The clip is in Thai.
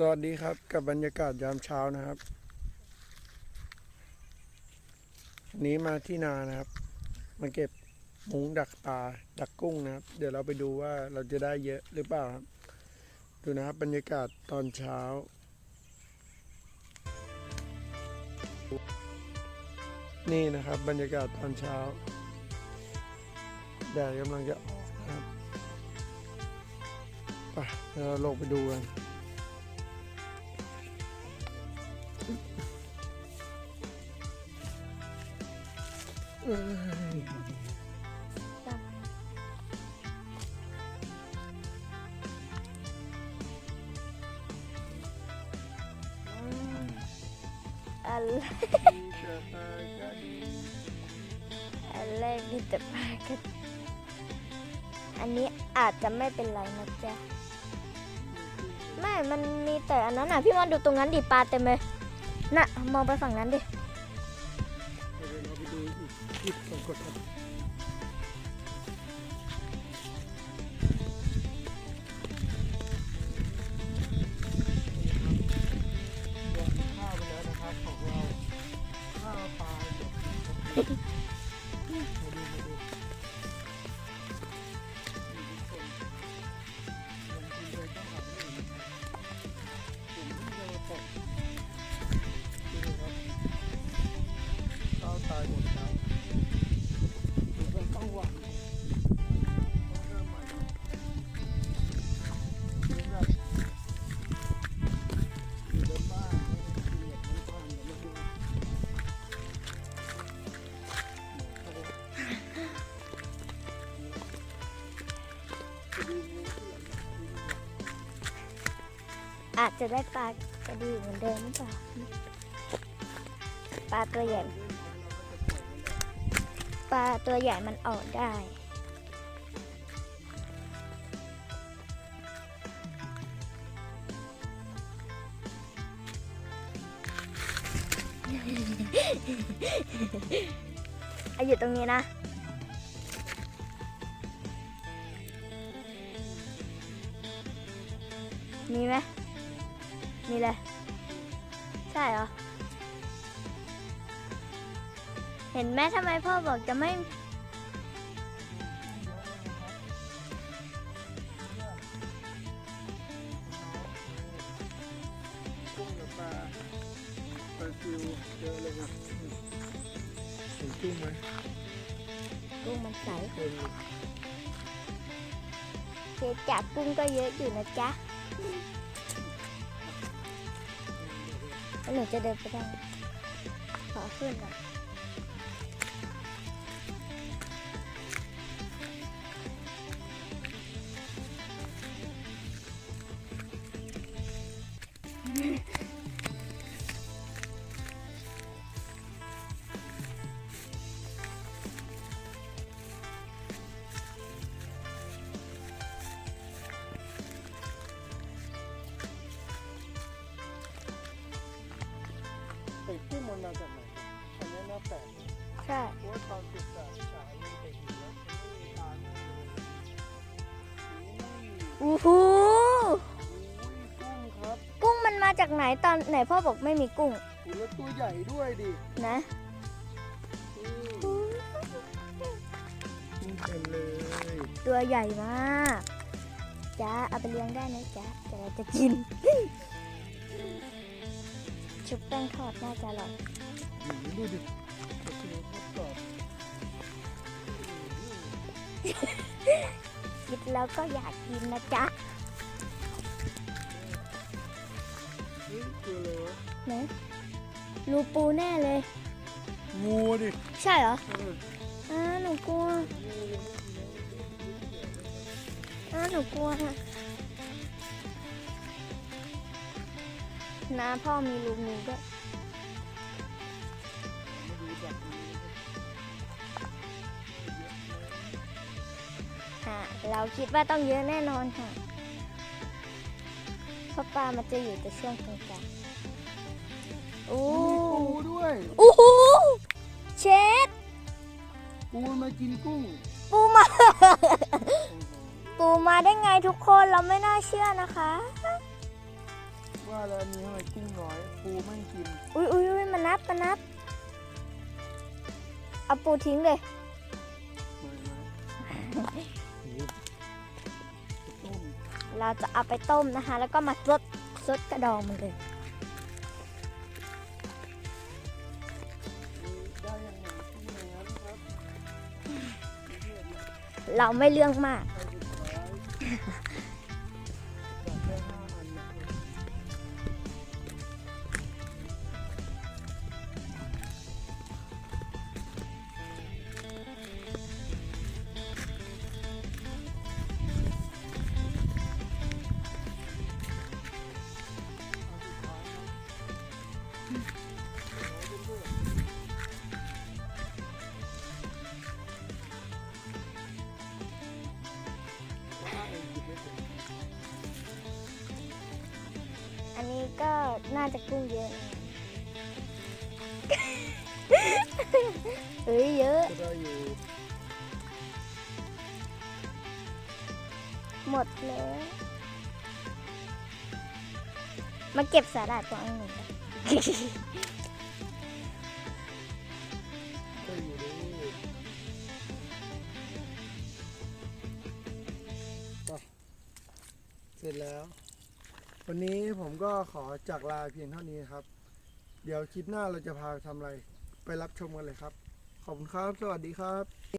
สวัสดีครับกับบรรยากาศยามเช้านะครับนี้มาที่นานะครับมาเก็บหมุ้งดักปลาดักกุ้งนะครับ เดี๋ยวเราไปดูว่าเราจะได้เยอะหรือเปล่าครับ ดูนะครับบรรยากาศตอนเช้านี่นะครับบรรยากาศตอนเช้าแดดกำลังจะออกนะครับไปเดี๋ยวเราลงไปดูกัน อันอันแรกนี่แต่ปลากันอันนี้อาจจะไม่เป็นไรนะจ๊ะไม่ มันมีแต่อันนั้นอะ พี่มอนดูตรงนั้นดิปลาเต็มเลย น่ะ มองไปฝั่งนั้นดิ ดูอีกอีกสองกดครับวางข้าวไปแล้วนะครับของเราข้าวปลา อาจจะได้ปลากระดีเหมือนเดิมหรือเปล่าปลาตัวใหญ่ปลาตัวใหญ่มันออกได้เอาอยู่ตรงนี้นะ มีไหม มีเลย ใช่เหรอ เห็นไหมทำไมพ่อบอกจะไม่กุ้งกับปลาปลาซิวเจอเลยครับเห็นกุ้งไหมกุ้งมันใสเห็นเคจับกุ้งก็เยอะอยู่นะจ๊ะ หนูจะเดินไปได้ไหมขอขึ้นก่อน ไอ้กุ้งมันมาจากไหนอันนี้น่าแปลกใช่เพราะว่าตอนติดสายสายมันติดอยู่แล้วมันไม่มีทางเลยอุ้ยอู้หูกุ้งครับกุ้งมันมาจากไหนตอนไหนพ่อบอกไม่มีกุ้งอุ้ยแล้วตัวใหญ่ด้วยดินะอืมกุ้งเต็มเลยตัวใหญ่มากจ้าเอาไปเลี้ยงได้นะจ๊ะแต่เราจะกิน ชุบแป้งทอดน่าจะอร่อยอืมดูดิกระเทียมทอดกรอบคิดแล้วก็อยากกินนะจ๊ะเฮ้ยตัวอะไรวะไหนรูปูแน่เลย งูดิ ใช่เหรอเอออ้าหนูกลัวงูยังไม่กินเลยอ้าหนูกลัว น้าพ่อมีรูงูด้วยมาดูจากตรงนี้ค่ะเราคิดว่าต้องเยอะแน่นอนค่ะเพราะปลามันจะอยู่แต่ช่วงตรงกลางโอ้มีปูด้วยโอ้โหเชฟปูมันมากินกุ้ง ปูมา ปูมาได้ไงทุกคนเราไม่น่าเชื่อนะคะม ว่าแล้วอันนี้ทำไมกุ้งน้อย ปูแม่งกิน อุ้ยอุ้ยอุ้ยมานับมานับ เอาปูทิ้งเลย ไม่ไม่นี่จะต้มเราจะเอาไปต้มนะคะ แล้วก็มาซดซดกระดองมันเลยนี่ได้ยังไงกุ้งในนั้นครับนี่เนี่ยนะเราไม่เรื่องมาก ใครสุดท้าย ก็น่าจะกุ้งเยอะนะเฮ้ยเยอะ ก็ได้อยู่หมดแล้วมาเก็บสาหร่ายตัวอันหนึ่งก็อยู่เลยไปเสร็จแล้ว วันนี้ผมก็ขอจากลาเพียงเท่านี้ครับ เดี๋ยวคลิปหน้าเราจะพาทำอะไร ไปรับชมกันเลยครับ ขอบคุณครับ สวัสดีครับ